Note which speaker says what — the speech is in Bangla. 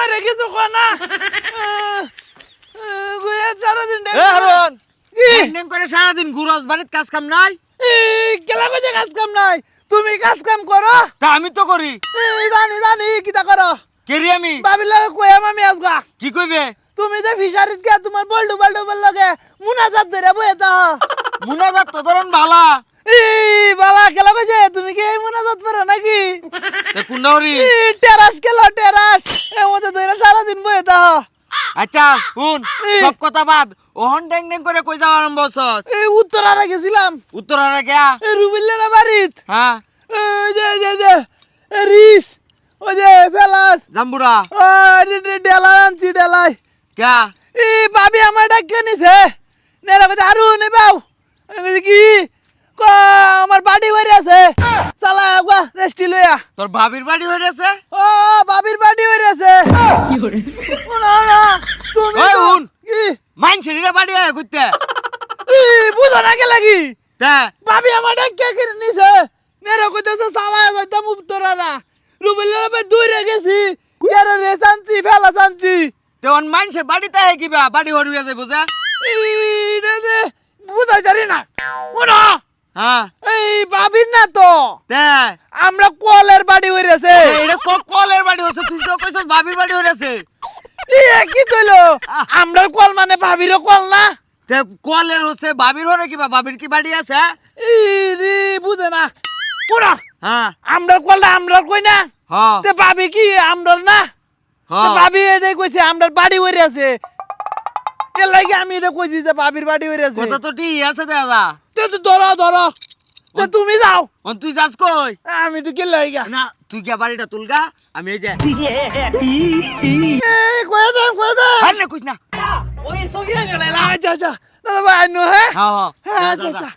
Speaker 1: আমার কিছু না। সারাদিন
Speaker 2: করে। সারাদিন কাজ কাম নাই?
Speaker 1: কাজ কাম নাই। তুমি কাজ কাম করো।
Speaker 2: তা আমি তো করি।
Speaker 1: জানি জানি কিতা করো।
Speaker 2: কেরি আমি?
Speaker 1: ভাবিলে আমি
Speaker 2: কি কইবে?
Speaker 1: তুমি যে ফিশারিত গিয়া তোমার বল্ডু বল্ডু বল লগে মুনাজাত ধরে বইয়ে তা
Speaker 2: মুনাজাত তো ধরন ভালা
Speaker 1: এই বালা কেলা কইছে তুমি কি মুনাজাত পারো টেরাস খেলো টেরাস। এর মধ্যে ধরে সারাদিন বইয়ে তা
Speaker 2: আচ্ছা শুন। সব কথা বাদ। ওহন ড্যাং ড্যাং করে কই যাওয়া আরম্ভ হছস
Speaker 1: এই উত্তরারে গেছিলাম।
Speaker 2: উত্তরারে গিয়া?
Speaker 1: এই রুবিল্লার বাড়িত।
Speaker 2: হ্যাঁ।
Speaker 1: ওই যে যে যে রিস। ওই যে ফেলাস।
Speaker 2: জাম্বুরা।
Speaker 1: ডেলা আনছি ডেলাই।
Speaker 2: কিয়া
Speaker 1: এই ভাবি আমার ডাকে নিছে। নেরা কথা আরু নেবাও আমি কি ক আমার বাড়ি হয়ে আছে চালা আগা রেস্টি লইয়া
Speaker 2: তোর ভাবির বাড়ি হয়ে গেছে
Speaker 1: ও বাবির বাড়ি হয়ে আছে না না তুমি
Speaker 2: ওই
Speaker 1: তো- কি?
Speaker 2: মাইন ছেড়িরা বাড়ি আয় কইতে
Speaker 1: ই, বুঝো না কে লাগি?
Speaker 2: তে?
Speaker 1: ভাবি আমার ডাকে কিনে নিছে? নেরা কইতেছে চালা যাইতাম উত্তরারা। রুবিল্লার ভাই দূরে গেছি। এরা রেস শান্তি ফেলা শান্তি।
Speaker 2: তে অন মাইনসের বাড়িতে আয় কিবা বাড়ি হরিয়া যাইব যা।
Speaker 1: যে বুঝাই জানি না। শোনো
Speaker 2: হ্যাঁ।
Speaker 1: এই ভাবির না তো? আমরা কলের বাড়ি হয়ে গেছে
Speaker 2: এটা কলের বাড়ি হচ্ছে তুই তো কইছস ভাবির বাড়ি
Speaker 1: কি কইলো? আমরা কল মানে ভাবিরও কল না?
Speaker 2: কলের হচ্ছে হরে ভাবির কি বাড়ি আছে?
Speaker 1: ই রে বুঝে না। পুরা।
Speaker 2: হ্যাঁ।
Speaker 1: আমরা কলটা আমরা কই না?
Speaker 2: হ্যাঁ
Speaker 1: তে ভাবি কি আমরা না?
Speaker 2: হ্যাঁ
Speaker 1: ভাবি এটাই কইছে আমরা বাড়ি হয়ে আছে এর লাগে আমি এটা কইছি যে ভাবির বাড়ি হয়ে আছে
Speaker 2: কথা তো ঠিক আছে দাদা।
Speaker 1: ধরো ধরো। তুমি যাও।
Speaker 2: তুই যাস কই?
Speaker 1: আমি তো কে লাগা
Speaker 2: না তুই গিয়া বাড়িটা তুলগা আমি এই যে
Speaker 1: কয়ে দাও কয়ে দাও
Speaker 2: আর না কইস না।
Speaker 1: আচ্ছা আচ্ছা। দাদা ভাই নো হ্যাঁ?
Speaker 2: হ্যাঁ
Speaker 1: হ্যাঁ।
Speaker 2: হ্যাঁ
Speaker 1: আচ্ছা আচ্ছা।